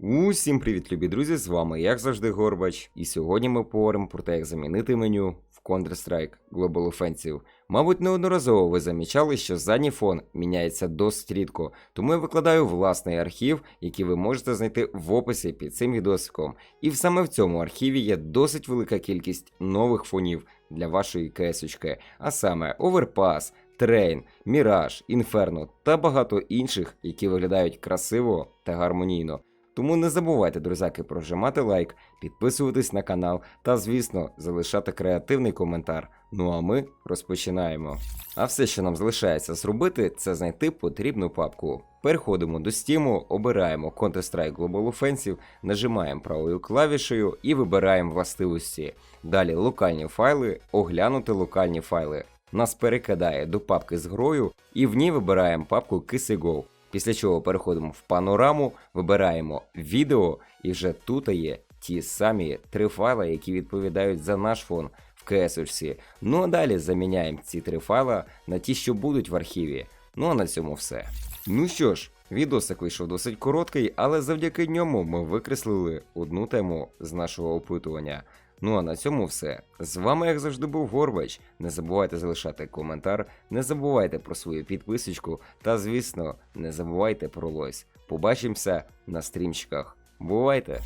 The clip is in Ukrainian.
Усім привіт, любі друзі! З вами, як завжди, Горбач. І сьогодні ми поговоримо про те, як замінити меню в Counter-Strike Global Offensive. Мабуть, неодноразово ви замічали, що задній фон міняється досить рідко, тому я викладаю власний архів, який ви можете знайти в описі під цим відосиком. І саме в цьому архіві є досить велика кількість нових фонів для вашої кесочки, а саме Overpass, Трейн, Міраж, Інферно та багато інших, які виглядають красиво та гармонійно. Тому не забувайте, друзяки, прожимати лайк, підписуватись на канал та, звісно, залишати креативний коментар. Ну а ми розпочинаємо. А все, що нам залишається зробити, це знайти потрібну папку. Переходимо до Steam, обираємо Counter-Strike Global Offensive, нажимаємо правою клавішею і вибираємо властивості. Далі локальні файли, оглянути локальні файли. Нас перекидає до папки з грою і в ній вибираємо папку KissGo. Після чого переходимо в панораму, вибираємо відео, і вже тут є ті самі три файли, які відповідають за наш фон в CSHC. Ну а далі заміняємо ці три файла на ті, що будуть в архіві. Ну а на цьому все. Ну що ж, відосик вийшов досить короткий, але завдяки ньому ми викреслили одну тему з нашого опитування. Ну а на цьому все. З вами, як завжди, був Горбач. Не забувайте залишати коментар, не забувайте про свою підписочку та, звісно, не забувайте про лось. Побачимося на стрімчиках. Бувайте!